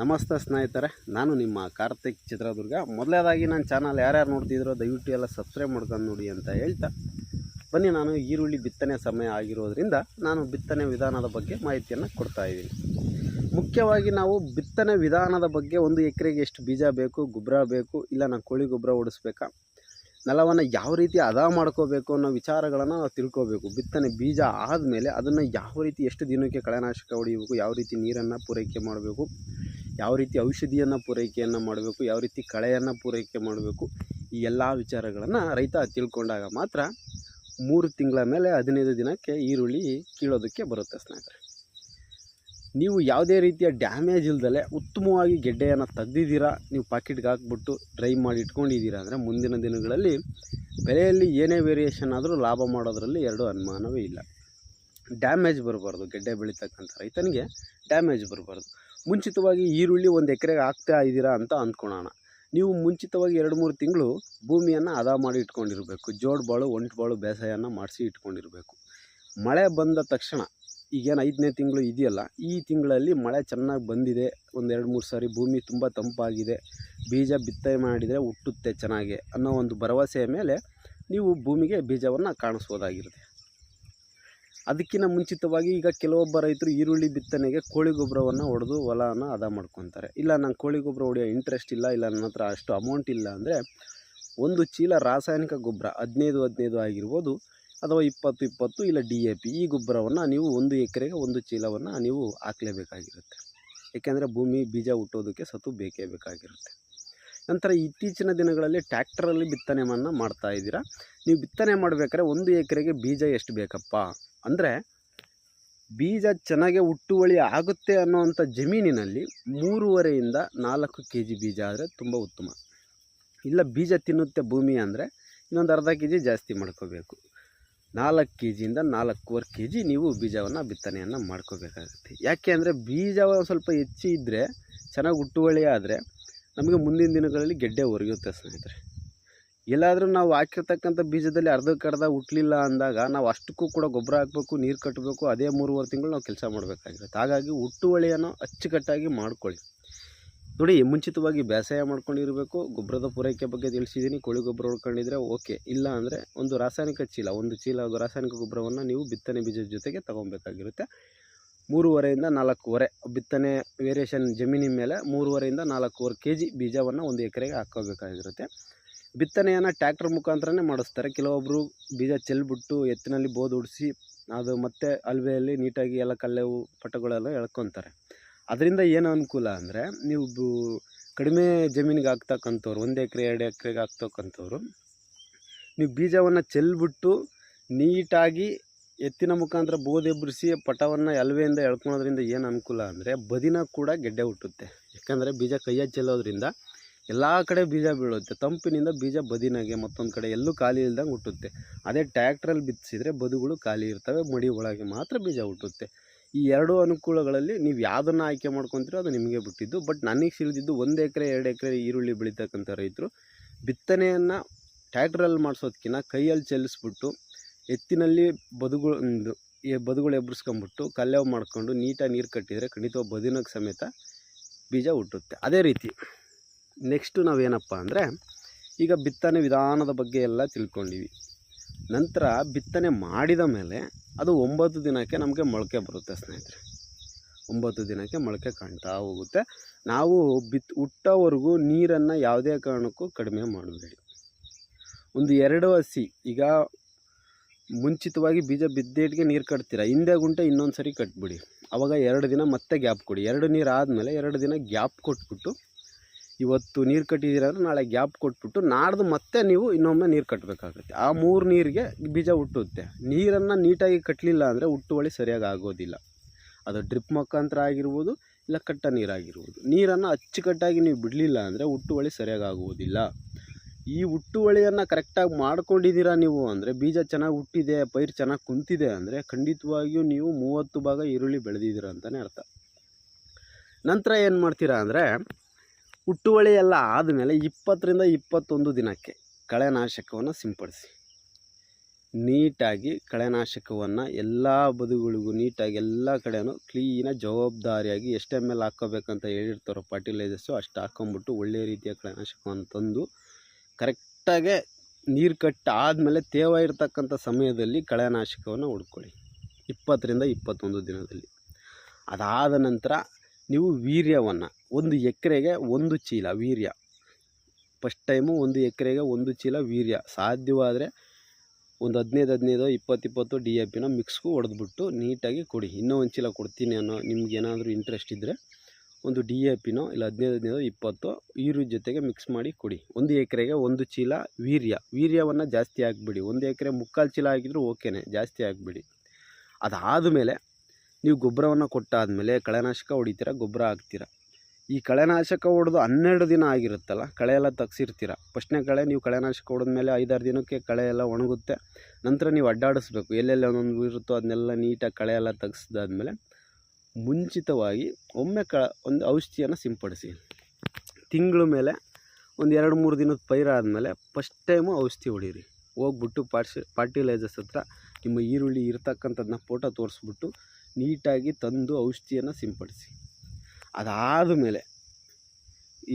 ನಮಸ್ತೆ ಸ್ನೇಹಿತರೆ, ನಾನು ನಿಮ್ಮ ಕಾರ್ತಿಕ್ ಚಿತ್ರದುರ್ಗ. ಮೊದಲೇದಾಗಿ ನನ್ನ ಚಾನಲ್ ಯಾರ್ಯಾರು ನೋಡ್ತಿದ್ರೋ ದಯವಿಟ್ಟು ಎಲ್ಲ ಸಬ್ಸ್ಕ್ರೈಬ್ ಮಾಡ್ಕೊಂಡು ನೋಡಿ ಅಂತ ಹೇಳ್ತಾ ಬನ್ನಿ, ನಾನು ಈರುಳ್ಳಿ ಬಿತ್ತನೆ ಸಮಯ ಆಗಿರೋದ್ರಿಂದ ನಾನು ಬಿತ್ತನೆ ವಿಧಾನದ ಬಗ್ಗೆ ಮಾಹಿತಿಯನ್ನು ಕೊಡ್ತಾ ಇದ್ದೀನಿ. ಮುಖ್ಯವಾಗಿ ನಾವು ಬಿತ್ತನೆ ವಿಧಾನದ ಬಗ್ಗೆ ಒಂದು ಎಕರೆಗೆ ಎಷ್ಟು ಬೀಜ ಬೇಕು, ಗೊಬ್ಬರ ಬೇಕು, ಇಲ್ಲ ನಾನು ಕೋಳಿ ಗೊಬ್ಬರ ಓಡಿಸ್ಬೇಕಾ? ನೆಲವನ್ನು ಯಾವ ರೀತಿ ಹದ ಮಾಡ್ಕೋಬೇಕು ಅನ್ನೋ ವಿಚಾರಗಳನ್ನು ನಾವು ತಿಳ್ಕೋಬೇಕು. ಬಿತ್ತನೆ ಬೀಜ ಆದಮೇಲೆ ಅದನ್ನು ಯಾವ ರೀತಿ ಎಷ್ಟು ದಿನಕ್ಕೆ ಕಳೆನಾಶಕ ಹೊಡಿಬೇಕು, ಯಾವ ರೀತಿ ನೀರನ್ನು ಪೂರೈಕೆ ಮಾಡಬೇಕು, ಯಾವ ರೀತಿ ಔಷಧಿಯನ್ನು ಪೂರೈಕೆಯನ್ನು ಮಾಡಬೇಕು, ಯಾವ ರೀತಿ ಕಳೆಯನ್ನು ಪೂರೈಕೆ ಮಾಡಬೇಕು, ಈ ಎಲ್ಲ ವಿಚಾರಗಳನ್ನು ರೈತ ತಿಳ್ಕೊಂಡಾಗ ಮಾತ್ರ ಮೂರು ತಿಂಗಳ ಮೇಲೆ ಹದಿನೈದು ದಿನಕ್ಕೆ ಈರುಳ್ಳಿ ಕೀಳೋದಕ್ಕೆ ಬರುತ್ತೆ ಸ್ನೇಹಿತರೆ. ನೀವು ಯಾವುದೇ ರೀತಿಯ ಡ್ಯಾಮೇಜ್ ಇಲ್ದಲೆ ಉತ್ತಮವಾಗಿ ಗೆಡ್ಡೆಯನ್ನು ತೆಗ್ದಿದ್ದೀರಾ, ನೀವು ಪಾಕೆಟ್ಗೆ ಹಾಕ್ಬಿಟ್ಟು ಡ್ರೈ ಮಾಡಿ ಇಟ್ಕೊಂಡಿದ್ದೀರಾ ಅಂದರೆ ಮುಂದಿನ ದಿನಗಳಲ್ಲಿ ಬೆಲೆಯಲ್ಲಿ ಏನೇ ವೇರಿಯೇಷನ್ ಆದರೂ ಲಾಭ ಮಾಡೋದರಲ್ಲಿ ಎರಡು ಅನುಮಾನವೇ ಇಲ್ಲ. ಡ್ಯಾಮೇಜ್ ಬರಬಾರ್ದು, ಗೆಡ್ಡೆ ಬೆಳೀತಕ್ಕಂಥ ರೈತನಿಗೆ ಡ್ಯಾಮೇಜ್ ಬರಬಾರ್ದು. ಮುಂಚಿತವಾಗಿ ಈರುಳ್ಳಿ ಒಂದು ಎಕರೆಗೆ ಹಾಕ್ತಾ ಇದ್ದೀರಾ ಅಂತ ಅಂದ್ಕೊಳೋಣ. ನೀವು ಮುಂಚಿತವಾಗಿ ಎರಡು ಮೂರು ತಿಂಗಳು ಭೂಮಿಯನ್ನು ಹದ ಮಾಡಿ ಇಟ್ಕೊಂಡಿರಬೇಕು, ಜೋಡ್ ಬಾಳು, ಒಂಟು ಬಾಳು ಬೇಸಾಯನ ಮಾಡಿಸಿ ಇಟ್ಕೊಂಡಿರಬೇಕು. ಮಳೆ ಬಂದ ತಕ್ಷಣ ಈಗೇನು ಐದನೇ ತಿಂಗಳು ಇದೆಯಲ್ಲ, ಈ ತಿಂಗಳಲ್ಲಿ ಮಳೆ ಚೆನ್ನಾಗಿ ಬಂದಿದೆ. ಒಂದು ಎರಡು ಮೂರು ಸಾರಿ ಭೂಮಿ ತುಂಬ ತಂಪಾಗಿದೆ. ಬೀಜ ಬಿತ್ತನೆ ಮಾಡಿದರೆ ಹುಟ್ಟುತ್ತೆ ಚೆನ್ನಾಗಿ ಅನ್ನೋ ಒಂದು ಭರವಸೆಯ ಮೇಲೆ ನೀವು ಭೂಮಿಗೆ ಬೀಜವನ್ನು ಕಾಣಿಸ್ಬೋದಾಗಿರುತ್ತೆ. ಅದಕ್ಕಿಂತ ಮುಂಚಿತವಾಗಿ ಈಗ ಕೆಲವೊಬ್ಬ ರೈತರು ಈರುಳ್ಳಿ ಬಿತ್ತನೆಗೆ ಕೋಳಿ ಗೊಬ್ಬರವನ್ನು ಹೊಡೆದು ಹೊಲನ ಹದ ಮಾಡ್ಕೊತಾರೆ. ಇಲ್ಲ, ನಂಗೆ ಕೋಳಿ ಗೊಬ್ಬರ ಹೊಡೆಯೋ ಇಂಟ್ರೆಸ್ಟ್ ಇಲ್ಲ ಇಲ್ಲ ನನ್ನ ಹತ್ರ ಅಷ್ಟು ಅಮೌಂಟ್ ಇಲ್ಲ ಅಂದರೆ ಒಂದು ಚೀಲ ರಾಸಾಯನಿಕ ಗೊಬ್ಬರ ಹದಿನೈದು ಹದಿನೈದು ಆಗಿರ್ಬೋದು ಅಥವಾ ಇಪ್ಪತ್ತು ಇಪ್ಪತ್ತು ಇಲ್ಲ ಡಿ ಎ ಪಿ ಈ ಗೊಬ್ಬರವನ್ನು ನೀವು ಒಂದು ಎಕರೆಗೆ ಒಂದು ಚೀಲವನ್ನು ನೀವು ಹಾಕಲೇಬೇಕಾಗಿರುತ್ತೆ. ಏಕೆಂದರೆ ಭೂಮಿ ಬೀಜ ಹುಟ್ಟೋದಕ್ಕೆ ಸತು ಬೇಕೇ ಬೇಕಾಗಿರುತ್ತೆ. ನಂತರ ಇತ್ತೀಚಿನ ದಿನಗಳಲ್ಲಿ ಟ್ಯಾಕ್ಟರಲ್ಲಿ ಬಿತ್ತನೆಯನ್ನು ಮಾಡ್ತಾ ಇದ್ದೀರಾ? ನೀವು ಬಿತ್ತನೆ ಮಾಡಬೇಕಾದ್ರೆ ಒಂದು ಎಕರೆಗೆ ಬೀಜ ಎಷ್ಟು ಬೇಕಪ್ಪ? ಅಂದರೆ ಬೀಜ ಚೆನ್ನಾಗಿ ಹುಟ್ಟುವಳಿ ಆಗುತ್ತೆ ಅನ್ನೋವಂಥ ಜಮೀನಿನಲ್ಲಿ ಮೂರುವರೆಯಿಂದ ನಾಲ್ಕು ಕೆ ಜಿ ಬೀಜ ಆದರೆ ತುಂಬ ಉತ್ತಮ. ಇಲ್ಲ ಬೀಜ ತಿನ್ನುತ್ತೆ ಭೂಮಿ ಅಂದರೆ ಇನ್ನೊಂದು ಅರ್ಧ ಕೆ ಜಿ ಜಾಸ್ತಿ ಮಾಡ್ಕೋಬೇಕು. ನಾಲ್ಕು ಕೆ ಜಿಯಿಂದ ನಾಲ್ಕೂವರೆ ಕೆ ಜಿ ನೀವು ಬೀಜವನ್ನು ಬಿತ್ತನೆಯನ್ನು ಮಾಡ್ಕೋಬೇಕಾಗುತ್ತೆ. ಯಾಕೆ ಅಂದರೆ ಬೀಜ ಸ್ವಲ್ಪ ಹೆಚ್ಚು ಇದ್ದರೆ ಚೆನ್ನಾಗಿ ಹುಟ್ಟುವಳಿ ಆದರೆ ನಮಗೆ ಮುಂದಿನ ದಿನಗಳಲ್ಲಿ ಗೆಡ್ಡೆ ಒರೆಯುತ್ತೆ ಸ್ನೇಹಿತರೆ. ಎಲ್ಲಾದರೂ ನಾವು ಹಾಕಿರ್ತಕ್ಕಂಥ ಬೀಜದಲ್ಲಿ ಅರ್ಧಕ್ಕರ್ಧ ಹುಟ್ಟಲಿಲ್ಲ ಅಂದಾಗ ನಾವು ಅಷ್ಟಕ್ಕೂ ಕೂಡ ಗೊಬ್ಬರ ಹಾಕಬೇಕು, ನೀರು ಕಟ್ಟಬೇಕು ಅದೇ ಮೂರುವರೆ ತಿಂಗಳು ನಾವು ಕೆಲಸ ಮಾಡಬೇಕಾಗಿರುತ್ತೆ. ಹಾಗಾಗಿ ಹುಟ್ಟುವಳಿಯನ್ನು ಅಚ್ಚುಕಟ್ಟಾಗಿ ಮಾಡ್ಕೊಳ್ಳಿ. ನೋಡಿ, ಮುಂಚಿತವಾಗಿ ಬೇಸಾಯ ಮಾಡ್ಕೊಂಡಿರಬೇಕು, ಗೊಬ್ಬರದ ಪೂರೈಕೆ ಬಗ್ಗೆ ತಿಳಿಸಿದ್ದೀನಿ, ಕೋಳಿ ಗೊಬ್ಬರ ಹೊಡ್ಕೊಂಡಿದ್ರೆ ಓಕೆ. ಇಲ್ಲ ಅಂದರೆ ಒಂದು ರಾಸಾಯನಿಕ ಚೀಲ, ಒಂದು ಚೀಲ ರಾಸಾಯನಿಕ ಗೊಬ್ಬರವನ್ನು ನೀವು ಬಿತ್ತನೆ ಬೀಜದ ಜೊತೆಗೆ ತೊಗೊಬೇಕಾಗಿರುತ್ತೆ ಮೂರುವರೆಯಿಂದ ನಾಲ್ಕೂವರೆ ಬಿತ್ತನೆ ವೇರಿಯೇಷನ್ ಜಮೀನಿನ ಮೇಲೆ ಮೂರುವರೆಯಿಂದ ನಾಲ್ಕೂವರೆ ಕೆ ಜಿ ಬೀಜವನ್ನು ಒಂದು ಎಕರೆಗೆ ಹಾಕೋಬೇಕಾಗಿರುತ್ತೆ ಬಿತ್ತನೆಯನ್ನು ಟ್ಯಾಕ್ಟ್ರ್ ಮುಖಾಂತರನೇ ಮಾಡಿಸ್ತಾರೆ. ಕೆಲವೊಬ್ಬರು ಬೀಜ ಚೆಲ್ಬಿಟ್ಟು ಎತ್ತಿನಲ್ಲಿ ಬೋದು ಉಡಿಸಿ, ಅದು ಮತ್ತೆ ಅಲ್ವೆಯಲ್ಲಿ ನೀಟಾಗಿ ಎಲ್ಲ ಕಲ್ಲೆವು ಪಟಗಳೆಲ್ಲ ಎಳ್ಕೊತಾರೆ. ಅದರಿಂದ ಏನು ಅನುಕೂಲ ಅಂದರೆ ನೀವು ಕಡಿಮೆ ಜಮೀನಿಗೆ ಹಾಕ್ತಕ್ಕಂಥವ್ರು ಒಂದು ಎಕರೆ, ಎರಡು ಎಕರೆಗೆ ಹಾಕ್ತಕ್ಕಂಥವ್ರು ನೀವು ಬೀಜವನ್ನು ಚೆಲ್ಬಿಟ್ಟು ನೀಟಾಗಿ ಎತ್ತಿನ ಮುಖಾಂತರ ಬೋದೆಬ್ಬರಿಸಿ ಪಟವನ್ನು ಎಲ್ವೆಯಿಂದ ಎಳ್ಕೊಳೋದ್ರಿಂದ ಏನು ಅನುಕೂಲ ಅಂದರೆ ಬದಿನ ಕೂಡ ಗೆಡ್ಡೆ ಹುಟ್ಟುತ್ತೆ. ಯಾಕಂದರೆ ಬೀಜ ಕೈಯಾಗಿ ಚೆಲ್ಲೋದ್ರಿಂದ ಎಲ್ಲ ಕಡೆ ಬೀಜ ಬೀಳುತ್ತೆ. ತಂಪಿನಿಂದ ಬೀಜ ಬದಿನಾಗೆ ಮತ್ತೊಂದು ಕಡೆ ಎಲ್ಲೂ ಖಾಲಿ ಇಲ್ದಂಗೆ ಹುಟ್ಟುತ್ತೆ. ಅದೇ ಟ್ಯಾಕ್ಟ್ರಲ್ಲಿ ಬಿತ್ತಿಸಿದ್ರೆ ಬದುಗಳು ಖಾಲಿ ಇರ್ತವೆ, ಮಡಿ ಒಳಗೆ ಮಾತ್ರ ಬೀಜ ಹುಟ್ಟುತ್ತೆ. ಈ ಎರಡೂ ಅನುಕೂಲಗಳಲ್ಲಿ ನೀವು ಯಾವುದನ್ನು ಆಯ್ಕೆ ಮಾಡ್ಕೊತೀರೋ ಅದು ನಿಮಗೆ ಬಿಟ್ಟಿದ್ದು. ಬಟ್ ನನಗೆ ತಿಳಿದಿದ್ದು ಒಂದು ಎಕರೆ, ಎರಡು ಎಕರೆ ಈರುಳ್ಳಿ ಬೆಳೀತಕ್ಕಂಥ ರೈತರು, ಬಿತ್ತನೆಯನ್ನು ಟ್ಯಾಕ್ಟ್ರಲ್ಲಿ ಮಾಡಿಸೋದಕ್ಕಿಂತ ಕೈಯಲ್ಲಿ ಚೆಲ್ಲಿಸ್ಬಿಟ್ಟು ಎತ್ತಿನಲ್ಲಿ ಬದುಗಳು ಬದುಗಳು ಎಬ್ಬರಿಸ್ಕೊಂಬಿಟ್ಟು ಕಲ್ಲೆವು ಮಾಡ್ಕೊಂಡು ನೀಟಾಗಿ ನೀರು ಕಟ್ಟಿದರೆ ಖಂಡಿತ ಬದಿನಕ್ಕೆ ಸಮೇತ ಬೀಜ ಹುಟ್ಟುತ್ತೆ. ಅದೇ ರೀತಿ ನೆಕ್ಸ್ಟು ನಾವೇನಪ್ಪ ಅಂದರೆ ಈಗ ಬಿತ್ತನೆ ವಿಧಾನದ ಬಗ್ಗೆ ಎಲ್ಲ ತಿಳ್ಕೊಂಡಿವಿ. ನಂತರ ಬಿತ್ತನೆ ಮಾಡಿದ ಮೇಲೆ ಅದು ಒಂಬತ್ತು ದಿನಕ್ಕೆ ನಮಗೆ ಮೊಳಕೆ ಬರುತ್ತೆ ಸ್ನೇಹಿತರೆ. ಒಂಬತ್ತು ದಿನಕ್ಕೆ ಮೊಳಕೆ ಕಾಣ್ತಾ ಹೋಗುತ್ತೆ. ನಾವು ಬಿತ್, ಹುಟ್ಟೋವರೆಗೂ ನೀರನ್ನು ಯಾವುದೇ ಕಾರಣಕ್ಕೂ ಕಡಿಮೆ ಮಾಡಬೇಡಿ ಒಂದು ಎರಡು ಹಸಿ, ಈಗ ಮುಂಚಿತವಾಗಿ ಬೀಜ ಬಿದ್ದೇಟ್ಗೆ ನೀರು ಕಟ್ತೀರ, ಹಿಂದೆ ಗುಂಟೆ ಇನ್ನೊಂದು ಸರಿ ಕಟ್ಬಿಡಿ. ಅವಾಗ ಎರಡು ದಿನ ಮತ್ತೆ ಗ್ಯಾಪ್ ಕೊಡಿ. ಎರಡು ನೀರು ಆದಮೇಲೆ ಎರಡು ದಿನ ಗ್ಯಾಪ್ ಕೊಟ್ಬಿಟ್ಟು ಇವತ್ತು ನೀರು ಕಟ್ಟಿದ್ದೀರ ಅಂದರೆ ನಾಳೆ ಗ್ಯಾಪ್ ಕೊಟ್ಬಿಟ್ಟು ನಾಡ್ದು ಮತ್ತೆ ನೀವು ಇನ್ನೊಮ್ಮೆ ನೀರು ಕಟ್ಟಬೇಕಾಗುತ್ತೆ ಆ ಮೂರು ನೀರಿಗೆ ಬೀಜ ಹುಟ್ಟುತ್ತೆ. ನೀರನ್ನು ನೀಟಾಗಿ ಕಟ್ಟಲಿಲ್ಲ ಅಂದರೆ ಹುಟ್ಟುವಳಿ ಸರಿಯಾಗಿ ಆಗೋದಿಲ್ಲ. ಅದು ಡ್ರಿಪ್ ಮುಖಾಂತರ ಆಗಿರ್ಬೋದು ಇಲ್ಲ ಕಟ್ಟ ನೀರಾಗಿರ್ಬೋದು. ನೀರನ್ನು ಅಚ್ಚುಕಟ್ಟಾಗಿ ನೀವು ಬಿಡಲಿಲ್ಲ ಅಂದರೆ ಹುಟ್ಟುವಳಿ ಸರಿಯಾಗಿ ಆಗುವುದಿಲ್ಲ ಈ ಹುಟ್ಟುವಳಿಯನ್ನು ಕರೆಕ್ಟಾಗಿ ಮಾಡ್ಕೊಂಡಿದ್ದೀರಾ ನೀವು ಅಂದರೆ ಬೀಜ ಚೆನ್ನಾಗಿ ಹುಟ್ಟಿದೆ, ಪೈರು ಚೆನ್ನಾಗಿ ಕುಂತಿದೆ ಅಂದರೆ ಖಂಡಿತವಾಗಿಯೂ ನೀವು ಮೂವತ್ತು ಭಾಗ ಈರುಳ್ಳಿ ಬೆಳೆದಿದ್ದೀರ ಅಂತಲೇ ಅರ್ಥ. ನಂತರ ಏನು ಮಾಡ್ತೀರಾ ಅಂದರೆ ಹುಟ್ಟುವಳಿ ಎಲ್ಲ ಆದಮೇಲೆ ಇಪ್ಪತ್ತರಿಂದ ಇಪ್ಪತ್ತೊಂದು ದಿನಕ್ಕೆ ಕಳೆನಾಶಕವನ್ನು ಸಿಂಪಡಿಸಿ. ನೀಟಾಗಿ ಕಳೆನಾಶಕವನ್ನು ಎಲ್ಲ ಬದುಗಳಿಗೂ ನೀಟಾಗಿ ಎಲ್ಲ ಕಡೆಯೂ ಕ್ಲೀನಾಗಿ ಜವಾಬ್ದಾರಿಯಾಗಿ ಎಷ್ಟು ಎಂ ಎಲ್ ಹಾಕ್ಕೋಬೇಕಂತ ಹೇಳಿರ್ತಾರೋ ಫರ್ಟಿಲೈಸರ್ಸು ಅಷ್ಟು ಹಾಕ್ಕೊಂಬಿಟ್ಟು ಒಳ್ಳೆ ರೀತಿಯ ಕಳೆನಾಶಕವನ್ನು ತಂದು ಕರೆಕ್ಟಾಗೆ ನೀರು ಕಟ್ಟ ಆದಮೇಲೆ ತೇವ ಇರ್ತಕ್ಕಂಥ ಸಮಯದಲ್ಲಿ ಕಳೆನಾಶಕವನ್ನು ಹುಡ್ಕೊಳ್ಳಿ. ಇಪ್ಪತ್ತರಿಂದ ಇಪ್ಪತ್ತೊಂದು ದಿನದಲ್ಲಿ. ಅದಾದ ನಂತರ ನೀವು ವೀರ್ಯವನ್ನು, ಒಂದು ಎಕರೆಗೆ ಒಂದು ಚೀಲ ವೀರ್ಯ. ಫಸ್ಟ್ ಟೈಮು ಒಂದು ಎಕರೆಗೆ ಒಂದು ಚೀಲ ವೀರ್ಯ. ಸಾಧ್ಯವಾದರೆ ಒಂದು ಹದಿನೈದು ಹದಿನೈದು ಇಪ್ಪತ್ತು ಇಪ್ಪತ್ತು ಡಿ ಎ ಪಿನ ಮಿಕ್ಸ್ಗೂ ಹೊಡೆದ್ಬಿಟ್ಟು ನೀಟಾಗಿ ಕೊಡಿ. ಇನ್ನೂ ಒಂದು ಚೀಲ ಕೊಡ್ತೀನಿ ಅನ್ನೋ ನಿಮ್ಗೆ ಏನಾದರೂ ಇಂಟ್ರೆಸ್ಟ್ ಇದ್ದರೆ ಒಂದು ಡಿ ಎ ಪಿನೋ ಇಲ್ಲ ಹದಿನೈದು ಹದಿನೈದು, ಇಪ್ಪತ್ತು ಈರು ಜೊತೆಗೆ ಮಿಕ್ಸ್ ಮಾಡಿ ಕೊಡಿ. ಒಂದು ಎಕರೆಗೆ ಒಂದು ಚೀಲ ವೀರ್ಯ. ವೀರ್ಯವನ್ನು ಜಾಸ್ತಿ ಹಾಕ್ಬಿಡಿ. ಒಂದು ಎಕರೆ ಮುಕ್ಕಾಲು ಚೀಲ ಹಾಕಿದರೂ ಓಕೆನೇ, ಜಾಸ್ತಿ ಹಾಕ್ಬಿಡಿ. ಅದಾದಮೇಲೆ ನೀವು ಗೊಬ್ಬರವನ್ನು ಕೊಟ್ಟಾದಮೇಲೆ ಕಳೆನಾಶಕ ಹೊಡಿತೀರ, ಗೊಬ್ಬರ ಹಾಕ್ತೀರ. ಈ ಕಳೆನಾಶಕ ಹೊಡೆದು ಹನ್ನೆರಡು ದಿನ ಆಗಿರುತ್ತಲ್ಲ, ಕಳೆ ಎಲ್ಲ ತೆಗ್ಸಿರ್ತೀರ. ಫಸ್ಟ್ನೇ ಕಳೆ ನೀವು ಕಳೆನಾಶಕ ಹೊಡೆದ್ಮೇಲೆ ಐದಾರು ದಿನಕ್ಕೆ ಕಳೆ ಎಲ್ಲ ಒಣಗುತ್ತೆ. ನಂತರ ನೀವು ಅಡ್ಡಾಡಿಸ್ಬೇಕು. ಎಲ್ಲೆಲ್ಲಿ ಒಂದೊಂದು ಇರುತ್ತೋ ಅದನ್ನೆಲ್ಲ ನೀಟಾಗಿ ಕಳೆ ಎಲ್ಲ ತೆಗ್ಸಿದಾದ್ಮೇಲೆ ಮುಂಚಿತವಾಗಿ ಒಮ್ಮೆ ಕ, ಒಂದು ಔಷಧಿಯನ್ನು ಸಿಂಪಡಿಸಿ. ತಿಂಗಳ ಮೇಲೆ ಒಂದು ಎರಡು ಮೂರು ದಿನದ ಪೈರ ಆದಮೇಲೆ ಫಸ್ಟ್ ಟೈಮು ಔಷಧಿ ಹೊಡೀರಿ. ಹೋಗ್ಬಿಟ್ಟು ಪಾರ್ಸಿ, ಫರ್ಟಿಲೈಸರ್ಸ್ ಹತ್ರ ನಿಮ್ಮ ಈರುಳ್ಳಿ ಇರ್ತಕ್ಕಂಥದ್ದನ್ನ ಫೋಟೋ ತೋರಿಸ್ಬಿಟ್ಟು ನೀಟಾಗಿ ತಂದು ಔಷಧಿಯನ್ನು ಸಿಂಪಡಿಸಿ. ಅದಾದ ಮೇಲೆ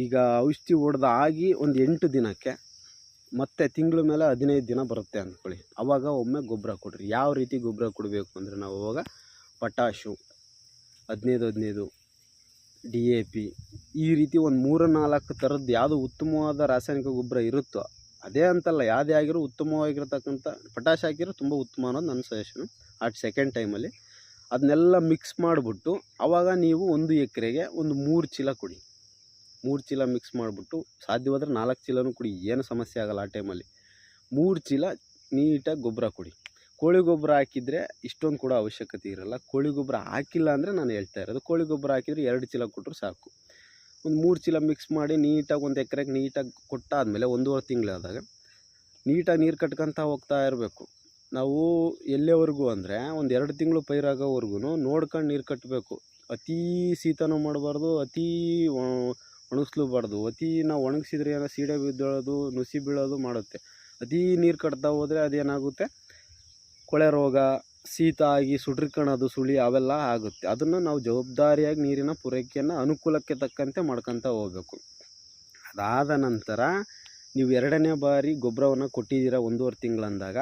ಈಗ ಔಷಧಿ ಹೊಡೆದಾಗಿ ಒಂದು ಎಂಟು ದಿನಕ್ಕೆ ಮತ್ತೆ ತಿಂಗಳ ಮೇಲೆ ಹದಿನೈದು ದಿನ ಬರುತ್ತೆ ಅಂದ್ಕೊಳ್ಳಿ. ಅವಾಗ ಒಮ್ಮೆ ಗೊಬ್ಬರ ಕೊಡ್ರಿ. ಯಾವ ರೀತಿ ಗೊಬ್ಬರ ಕೊಡಬೇಕು ಅಂದರೆ ನಾವು ಅವಾಗ ಪಟಾಶು, ಹದಿನೈದು ಹದಿನೈದು, ಡಿ ಎ ಪಿ ಈ ರೀತಿ ಒಂದು ಮೂರು ನಾಲ್ಕು ಥರದ್ದು ಯಾವುದು ಉತ್ತಮವಾದ ರಾಸಾಯನಿಕ ಗೊಬ್ಬರ ಇರುತ್ತೋ ಅದೇ ಅಂತಲ್ಲ, ಯಾವುದೇ ಆಗಿರೋ ಉತ್ತಮವಾಗಿರ್ತಕ್ಕಂಥ ಪಟಾಶ್ ಹಾಕಿರೋ ತುಂಬ ಉತ್ತಮ ಅನ್ನೋದು ನನ್ನ ಸಜೆಷನು ಅಟ್ ಸೆಕೆಂಡ್ ಟೈಮಲ್ಲಿ ಅದನ್ನೆಲ್ಲ ಮಿಕ್ಸ್ ಮಾಡಿಬಿಟ್ಟು ಆವಾಗ ನೀವು ಒಂದು ಎಕರೆಗೆ ಒಂದು ಮೂರು ಚೀಲ ಕೊಡಿ. ಮೂರು ಚೀಲ ಮಿಕ್ಸ್ ಮಾಡಿಬಿಟ್ಟು ಸಾಧ್ಯವಾದರೆ ನಾಲ್ಕು ಚೀಲನೂ ಕೊಡಿ, ಏನು ಸಮಸ್ಯೆ ಆಗೋಲ್ಲ ಆ ಟೈಮಲ್ಲಿ ಮೂರು ಚೀಲ ನೀಟಾಗಿ ಗೊಬ್ಬರ ಕೊಡಿ. ಕೋಳಿ ಗೊಬ್ಬರ ಹಾಕಿದರೆ ಇಷ್ಟೊಂದು ಕೂಡ ಅವಶ್ಯಕತೆ ಇರಲ್ಲ. ಕೋಳಿ ಗೊಬ್ಬರ ಹಾಕಿಲ್ಲ ಅಂದರೆ ನಾನು ಹೇಳ್ತಾ ಇರೋದು, ಕೋಳಿ ಗೊಬ್ಬರ ಹಾಕಿದರೆ ಎರಡು ಚೀಲ ಕೊಟ್ಟರು ಸಾಕು. ಒಂದು ಮೂರು ಚೀಲ ಮಿಕ್ಸ್ ಮಾಡಿ ನೀಟಾಗಿ ಒಂದು ಎಕರೆಗೆ ನೀಟಾಗಿ ಕೊಟ್ಟಾದಮೇಲೆ ಒಂದೂವರೆ ತಿಂಗಳಾದಾಗ ನೀಟಾಗಿ ನೀರು ಕಟ್ಕೊತಾ ಹೋಗ್ತಾ ಇರಬೇಕು. ನಾವು ಎಲ್ಲಿಯವರೆಗೂ ಅಂದರೆ ಒಂದು ಎರಡು ತಿಂಗಳು ಪೈರಾಗೋವರೆಗೂ ನೋಡ್ಕೊಂಡು ನೀರು ಕಟ್ಟಬೇಕು ಅತೀ ಶೀತನೂ ಮಾಡಬಾರ್ದು, ಅತೀ ಒಣಗಿಸ್ಲೂಬಾರ್ದು. ಅತೀ ನಾವು ಒಣಗಿಸಿದ್ರೆ ಏನೋ ಸೀಡೆ ಬಿದ್ದೋದು ನುಸಿ ಬೀಳೋದು ಮಾಡುತ್ತೆ. ಅತೀ ನೀರು ಕಟ್ತಾ ಹೋದರೆ ಅದೇನಾಗುತ್ತೆ? ಕೊಳೆ ರೋಗ, ಶೀತ ಆಗಿ ಸುಡ್ರಿಕೊಳ್ಳೋದು ಸುಳಿ ಅವೆಲ್ಲ ಆಗುತ್ತೆ. ಅದನ್ನು ನಾವು ಜವಾಬ್ದಾರಿಯಾಗಿ ನೀರಿನ ಪೂರೈಕೆಯನ್ನು ಅನುಕೂಲಕ್ಕೆ ತಕ್ಕಂತೆ ಮಾಡ್ಕೊತ ಹೋಗಬೇಕು. ಅದಾದ ನಂತರ ನೀವು ಎರಡನೇ ಬಾರಿ ಗೊಬ್ಬರವನ್ನು ಕೊಟ್ಟಿದ್ದೀರ ಒಂದೂವರೆ ತಿಂಗಳಂದಾಗ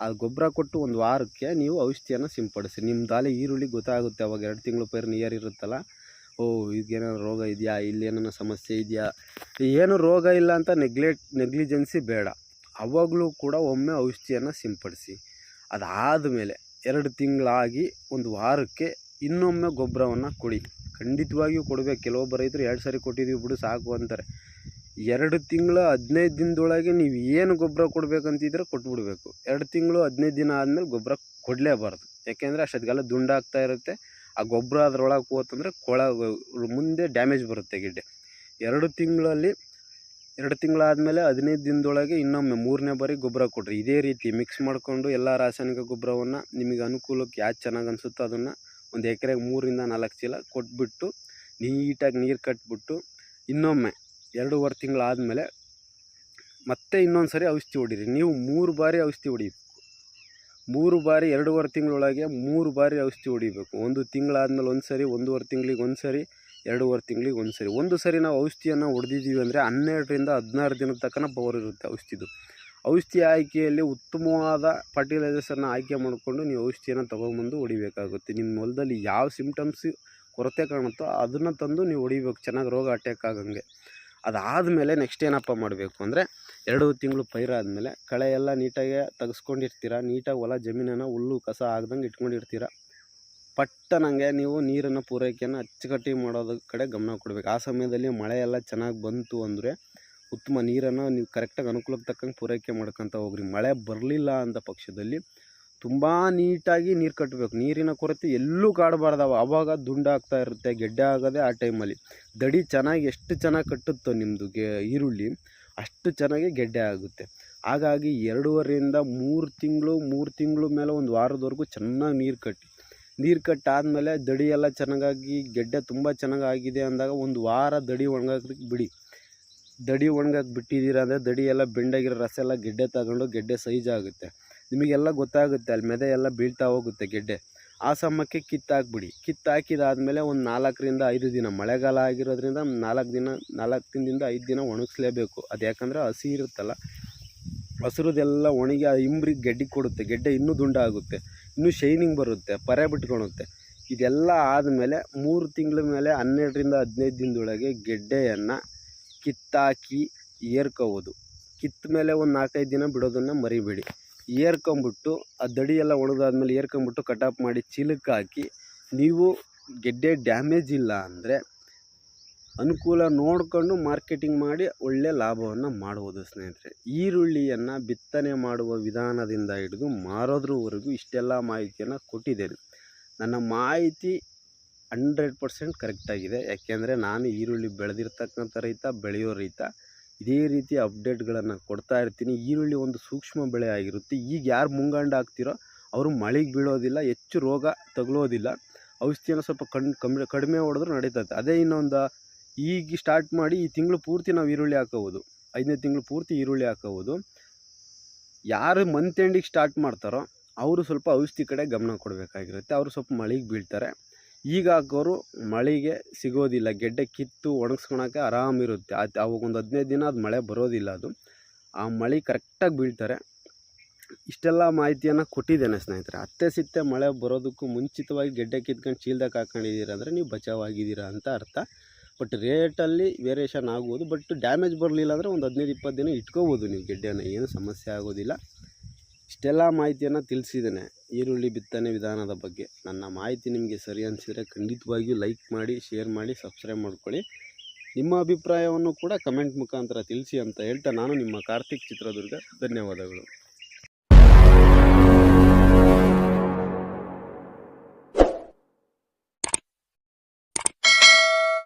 ಆ ಗೊಬ್ಬರ ಕೊಟ್ಟು ಒಂದು ವಾರಕ್ಕೆ ನೀವು ಔಷಧಿಯನ್ನು ಸಿಂಪಡಿಸಿ. ನಿಮ್ಮ ದಾಲೆ ಈರುಳ್ಳಿ ಗೊತ್ತಾಗುತ್ತೆ ಅವಾಗ ಎರಡು ತಿಂಗಳು ಪೈರು ನಿಯರ್ ಇರುತ್ತಲ್ಲ? ಓ ಈಗೇನೋ ರೋಗ ಇದೆಯಾ? ಇಲ್ಲೇನೋ ಸಮಸ್ಯೆ ಇದೆಯಾ? ಏನು ರೋಗ ಇಲ್ಲ ಅಂತ ನೆಗ್ಲೆಟ್ ನೆಗ್ಲಿಜೆನ್ಸಿ ಬೇಡ. ಅವಾಗಲೂ ಕೂಡ ಒಮ್ಮೆ ಔಷಧಿಯನ್ನು ಸಿಂಪಡಿಸಿ. ಅದಾದ ಮೇಲೆ ಎರಡು ತಿಂಗಳಾಗಿ ಒಂದು ವಾರಕ್ಕೆ ಇನ್ನೊಮ್ಮೆ ಗೊಬ್ಬರವನ್ನು ಕೊಡಿ. ಖಂಡಿತವಾಗಿಯೂ ಕೊಡಬೇಕು. ಕೆಲವೊಬ್ಬ ರೈತರು ಎರಡು ಸಾರಿ ಕೊಟ್ಟಿದ್ದೀವಿ ಬಿಡು ಸಾಕು ಅಂತಾರೆ. ಎರಡು ತಿಂಗಳು ಹದಿನೈದು ದಿನದೊಳಗೆ ನೀವು ಏನು ಗೊಬ್ಬರ ಕೊಡಬೇಕಂತಿದ್ರೆ ಕೊಟ್ಬಿಡ್ಬೇಕು. ಎರಡು ತಿಂಗಳು ಹದಿನೈದು ದಿನ ಆದಮೇಲೆ ಗೊಬ್ಬರ ಕೊಡಲೇಬಾರ್ದು. ಯಾಕೆಂದರೆ ಅಷ್ಟೊತ್ತಿಗೆಲ್ಲ ದುಂಡಾಗ್ತಾ ಇರುತ್ತೆ. ಆ ಗೊಬ್ಬರ ಅದರೊಳಗೆ ಹೋತಂದರೆ ಕೊಳ ಮುಂದೆ ಡ್ಯಾಮೇಜ್ ಬರುತ್ತೆ ಗಿಡ್ಡೆ. ಎರಡು ತಿಂಗಳಲ್ಲಿ, ಎರಡು ತಿಂಗಳಾದಮೇಲೆ ಹದಿನೈದು ದಿನದೊಳಗೆ ಇನ್ನೊಮ್ಮೆ ಮೂರನೇ ಬಾರಿ ಗೊಬ್ಬರ ಕೊಡ್ರಿ. ಇದೇ ರೀತಿ ಮಿಕ್ಸ್ ಮಾಡಿಕೊಂಡು ಎಲ್ಲ ರಾಸಾಯನಿಕ ಗೊಬ್ಬರವನ್ನು ನಿಮಗೆ ಅನುಕೂಲಕ್ಕೆ ಯಾವ್ದು ಚೆನ್ನಾಗಿ ಅನಿಸುತ್ತೋ ಅದನ್ನು ಒಂದು ಎಕರೆಗೆ ಮೂರಿಂದ ನಾಲ್ಕು ಚೀಲ ಕೊಟ್ಬಿಟ್ಟು ನೀಟಾಗಿ ನೀರು ಕಟ್ಬಿಟ್ಟು ಇನ್ನೊಮ್ಮೆ ಎರಡೂವರೆ ತಿಂಗಳಾದಮೇಲೆ ಮತ್ತೆ ಇನ್ನೊಂದು ಸರಿ ಔಷಧಿ ಹೊಡೀರಿ. ನೀವು ಮೂರು ಬಾರಿ ಔಷಧಿ ಹೊಡಿಬೇಕು. ಮೂರು ಬಾರಿ ಎರಡೂವರೆ ತಿಂಗಳೊಳಗೆ ಮೂರು ಬಾರಿ ಔಷಧಿ ಹೊಡಿಬೇಕು. ಒಂದು ತಿಂಗಳಾದಮೇಲೆ ಒಂದು ಸರಿ ಒಂದೂವರೆ ತಿಂಗಳಿಗೆ ಒಂದು ಸರಿ ಎರಡೂವರೆ ತಿಂಗಳಿಗೆ ಒಂದು ಸರಿ ಒಂದು ಸರಿ ನಾವು ಔಷಧಿಯನ್ನು ಹೊಡೆದಿದ್ದೀವಿ ಅಂದರೆ ಹನ್ನೆರಡರಿಂದ ಹದಿನಾರು ದಿನದ ತನಕ ಪವರ್ ಇರುತ್ತೆ ಔಷಧಿದು. ಔಷಧಿ ಆಯ್ಕೆಯಲ್ಲಿ ಉತ್ತಮವಾದ ಫರ್ಟಿಲೈಸರ್ಸನ್ನು ಆಯ್ಕೆ ಮಾಡಿಕೊಂಡು ನೀವು ಔಷಧಿಯನ್ನು ತೊಗೊಂಬಂದು ಹೊಡಿಬೇಕಾಗುತ್ತೆ. ನಿಮ್ಮ ಹೊಲದಲ್ಲಿ ಯಾವ ಸಿಂಪ್ಟಮ್ಸ್ ಕೊರತೆ ಕಾಣುತ್ತೋ ಅದನ್ನು ತಂದು ನೀವು ಹೊಡಿಬೇಕು. ಚೆನ್ನಾಗಿ ರೋಗ ಅಟ್ಯಾಕ್ ಆಗಂಗೆ. ಅದಾದಮೇಲೆ ನೆಕ್ಸ್ಟ್ ಏನಪ್ಪ ಮಾಡಬೇಕು ಅಂದರೆ ಎರಡು ತಿಂಗಳು ಪೈರಾದಮೇಲೆ ಕಳೆ ಎಲ್ಲ ನೀಟಾಗಿ ತೆಗೆಸ್ಕೊಂಡಿರ್ತೀರ, ನೀಟಾಗಿ ಹೊಲ ಜಮೀನನ್ನು ಹುಲ್ಲು ಕಸ ಆಗ್ದಂಗೆ ಇಟ್ಕೊಂಡಿರ್ತೀರ ಪಟ್ಟನಂಗೆ ನೀವು ನೀರನ್ನು ಪೂರೈಕೆಯನ್ನು ಅಚ್ಚುಕಟ್ಟಿ ಮಾಡೋದ್ರ ಕಡೆ ಗಮನ ಕೊಡಬೇಕು. ಆ ಸಮಯದಲ್ಲಿ ಮಳೆ ಎಲ್ಲ ಚೆನ್ನಾಗಿ ಬಂತು ಅಂದರೆ ಉತ್ತಮ ನೀರನ್ನು ನೀವು ಕರೆಕ್ಟಾಗಿ ಅನುಕೂಲಕ್ಕೆ ತಕ್ಕಂಗೆ ಪೂರೈಕೆ ಮಾಡ್ಕೊತ ಹೋಗ್ರಿ. ಮಳೆ ಬರಲಿಲ್ಲ ಅಂತ ಪಕ್ಷದಲ್ಲಿ ತುಂಬ ನೀಟಾಗಿ ನೀರು ಕಟ್ಟಬೇಕು ನೀರಿನ ಕೊರತೆ ಎಲ್ಲೂ ಕಾಡಬಾರ್ದವ. ಆವಾಗ ದುಂಡಾಗ್ತಾ ಇರುತ್ತೆ, ಗೆಡ್ಡೆ ಆಗೋದೇ ಆ ಟೈಮಲ್ಲಿ. ದಡಿ ಚೆನ್ನಾಗಿ ಎಷ್ಟು ಚೆನ್ನಾಗಿ ಕಟ್ಟುತ್ತೋ ನಿಮ್ಮದು ಈರುಳ್ಳಿ, ಅಷ್ಟು ಚೆನ್ನಾಗಿ ಗೆಡ್ಡೆ ಆಗುತ್ತೆ. ಹಾಗಾಗಿ ಎರಡೂವರೆಯಿಂದ ಮೂರು ತಿಂಗಳು ಮೂರು ತಿಂಗಳು ಮೇಲೆ ಒಂದು ವಾರದವರೆಗೂ ಚೆನ್ನಾಗಿ ನೀರು ಕಟ್ಟಿ. ನೀರು ಕಟ್ಟಾದಮೇಲೆ ದಡಿ ಎಲ್ಲ ಚೆನ್ನಾಗಾಗಿ, ಗೆಡ್ಡೆ ತುಂಬ ಚೆನ್ನಾಗಿ ಆಗಿದೆ ಅಂದಾಗ ಒಂದು ವಾರ ದಡಿ ಒಣಗಾಕ್ಲಿಕ್ಕೆ ಬಿಡಿ. ದಡಿ ಒಣಗಾಕಿ ಬಿಟ್ಟಿದ್ದೀರ ಅಂದರೆ ದಡಿ ಎಲ್ಲ ಬೆಂಡಾಗಿರೋ ರಸ ಎಲ್ಲ ಗೆಡ್ಡೆ ತಗೊಂಡು ಗೆಡ್ಡೆ ಸೈಜ್ ಆಗುತ್ತೆ. ನಿಮಗೆಲ್ಲ ಗೊತ್ತಾಗುತ್ತೆ, ಅಲ್ಲಿ ಮೆದೆ ಎಲ್ಲ ಬೀಳ್ತಾ ಹೋಗುತ್ತೆ ಗೆಡ್ಡೆ. ಆ ಸಮಯಕ್ಕೆ ಕಿತ್ತಾಕ್ಬಿಡಿ. ಕಿತ್ತಾಕಿದಾದಮೇಲೆ ಒಂದು ನಾಲ್ಕರಿಂದ ಐದು ದಿನ, ಮಳೆಗಾಲ ಆಗಿರೋದ್ರಿಂದ ನಾಲ್ಕು ದಿನ ನಾಲ್ಕು ದಿನದಿಂದ ಐದು ದಿನ ಒಣಗಿಸ್ಲೇಬೇಕು. ಅದು ಯಾಕಂದರೆ ಹಸಿ ಇರುತ್ತಲ್ಲ, ಹಸಿರುದೆಲ್ಲ ಒಣಗಿ ಆ ಇಂಬ್ರಿಗೆ ಗೆಡ್ಡೆ ಕೊಡುತ್ತೆ, ಗೆಡ್ಡೆ ಇನ್ನೂ ದುಂಡಾಗುತ್ತೆ ಇನ್ನೂ ಶೈನಿಂಗ್ ಬರುತ್ತೆ, ಪರೆ ಬಿಟ್ಕೊಳುತ್ತೆ. ಇದೆಲ್ಲ ಆದಮೇಲೆ ಮೂರು ತಿಂಗಳ ಮೇಲೆ ಹನ್ನೆರಡರಿಂದ ಹದಿನೈದು ದಿನದೊಳಗೆ ಗೆಡ್ಡೆಯನ್ನು ಕಿತ್ತಾಕಿ ಏರ್ಕೋಬೋದು. ಕಿತ್ತ ಮೇಲೆ ಒಂದು ನಾಲ್ಕೈದು ದಿನ ಬಿಡೋದನ್ನು ಮರಿಬೇಡಿ. ಏರ್ಕೊಂಬಿಟ್ಟು, ಆ ದಡಿ ಎಲ್ಲ ಒಣಗಾದ್ಮೇಲೆ ಏರ್ಕೊಂಬಿಟ್ಟು ಕಟಾಪ್ ಮಾಡಿ ಚೀಲಕ್ಕೆ ಹಾಕಿ, ನೀವು ಗೆಡ್ಡೆ ಡ್ಯಾಮೇಜ್ ಇಲ್ಲ ಅಂದರೆ ಅನುಕೂಲ ನೋಡಿಕೊಂಡು ಮಾರ್ಕೆಟಿಂಗ್ ಮಾಡಿ ಒಳ್ಳೆಯ ಲಾಭವನ್ನು ಮಾಡ್ಬೋದು ಸ್ನೇಹಿತರೆ. ಈರುಳ್ಳಿಯನ್ನು ಬಿತ್ತನೆ ಮಾಡುವ ವಿಧಾನದಿಂದ ಹಿಡಿದು ಮಾರೋದ್ರವರೆಗೂ ಇಷ್ಟೆಲ್ಲ ಮಾಹಿತಿಯನ್ನು ಕೊಟ್ಟಿದ್ದೇನೆ. ನನ್ನ ಮಾಹಿತಿ ಹಂಡ್ರೆಡ್ ಪರ್ಸೆಂಟ್ ಕರೆಕ್ಟಾಗಿದೆ ಯಾಕೆಂದರೆ ನಾನು ಈರುಳ್ಳಿ ಬೆಳೆದಿರ್ತಕ್ಕಂಥ ರೈತ, ಬೆಳೆಯೋ ರೈತ. ಇದೇ ರೀತಿ ಅಪ್ಡೇಟ್ಗಳನ್ನು ಕೊಡ್ತಾ ಇರ್ತೀನಿ. ಈರುಳ್ಳಿ ಒಂದು ಸೂಕ್ಷ್ಮ ಬೆಳೆ ಆಗಿರುತ್ತೆ. ಈಗ ಯಾರು ಮುಂಗಂಡು ಹಾಕ್ತಿರೋ ಅವರು ಮಳೆಗೆ ಬೀಳೋದಿಲ್ಲ, ಹೆಚ್ಚು ರೋಗ ತಗುಲೋದಿಲ್ಲ. ಔಷಧಿಯನ್ನು ಸ್ವಲ್ಪ ಕಡಿಮೆ ಹೊಡೆದ್ರೂ ನಡೀತದೆ ಅದೇ ಇನ್ನೊಂದು, ಈಗ ಸ್ಟಾರ್ಟ್ ಮಾಡಿ ಈ ತಿಂಗಳು ಪೂರ್ತಿ ನಾವು ಈರುಳ್ಳಿ ಹಾಕೋಬೋದು ಐದನೇ ತಿಂಗಳು ಪೂರ್ತಿ ಈರುಳ್ಳಿ ಹಾಕೋಬೋದು ಯಾರು ಮಂತ್ ಎಂಡಿಗೆ ಸ್ಟಾರ್ಟ್ ಮಾಡ್ತಾರೋ ಅವರು ಸ್ವಲ್ಪ ಔಷಧಿ ಕಡೆ ಗಮನ ಕೊಡಬೇಕಾಗಿರುತ್ತೆ. ಅವರು ಸ್ವಲ್ಪ ಮಳೆಗೆ ಬೀಳ್ತಾರೆ. ಈಗ ಹಾಕೋರು ಮಳೆಗೆ ಸಿಗೋದಿಲ್ಲ. ಗೆಡ್ಡೆ ಕಿತ್ತು ಒಣಗಿಸ್ಕೊಳಕ್ಕೆ ಆರಾಮಿರುತ್ತೆ ಅದು ಅವಾಗ ಒಂದು ಹದಿನೈದು ದಿನ ಅದು ಮಳೆ ಬರೋದಿಲ್ಲ ಅದು. ಆ ಮಳೆ ಕರೆಕ್ಟಾಗಿ ಬೀಳ್ತಾರೆ. ಇಷ್ಟೆಲ್ಲ ಮಾಹಿತಿಯನ್ನು ಕೊಟ್ಟಿದ್ದೇನೆ ಸ್ನೇಹಿತರೆ. ಅತ್ತೆ ಸಿತ್ತೆ ಮಳೆ ಬರೋದಕ್ಕೂ ಮುಂಚಿತವಾಗಿ ಗೆಡ್ಡೆ ಕಿತ್ಕೊಂಡು ಚೀಲ್ದಾಗ ಹಾಕೊಂಡಿದ್ದೀರ ಅಂದರೆ ನೀವು ಬಚಾವಾಗಿದ್ದೀರಾ ಅಂತ ಅರ್ಥ. ಬಟ್ ರೇಟಲ್ಲಿ ವೇರಿಯೇಷನ್ ಆಗ್ಬೋದು. ಬಟ್ ಡ್ಯಾಮೇಜ್ ಬರಲಿಲ್ಲ ಅಂದರೆ ಒಂದು ಹದಿನೈದು ಇಪ್ಪತ್ತು ದಿನ ಇಟ್ಕೋಬೋದು ನೀವು ಗೆಡ್ಡೆಯನ್ನು. ಏನು ಸಮಸ್ಯೆ ಆಗೋದಿಲ್ಲ. ಇಷ್ಟೆಲ್ಲ ಮಾಹಿತಿಯನ್ನು ತಿಳಿಸಿದ್ದೇನೆ. ಈರುಳ್ಳಿ ಬಿತ್ತನೆ ವಿಧಾನದ ಬಗ್ಗೆ ನನ್ನ ಮಾಹಿತಿ ನಿಮಗೆ ಸರಿ ಅನಿಸಿದರೆ ಖಂಡಿತವಾಗಿಯೂ ಲೈಕ್ ಮಾಡಿ, ಶೇರ್ ಮಾಡಿ, ಸಬ್ಸ್ಕ್ರೈಬ್ ಮಾಡ್ಕೊಳ್ಳಿ. ನಿಮ್ಮ ಅಭಿಪ್ರಾಯವನ್ನು ಕೂಡ ಕಮೆಂಟ್ ಮುಖಾಂತರ ತಿಳಿಸಿ ಅಂತ ಹೇಳ್ತಾ ನಾನು ನಿಮ್ಮ ಕಾರ್ತಿಕ್ ಚಿತ್ರದುರ್ಗ. ಧನ್ಯವಾದಗಳು.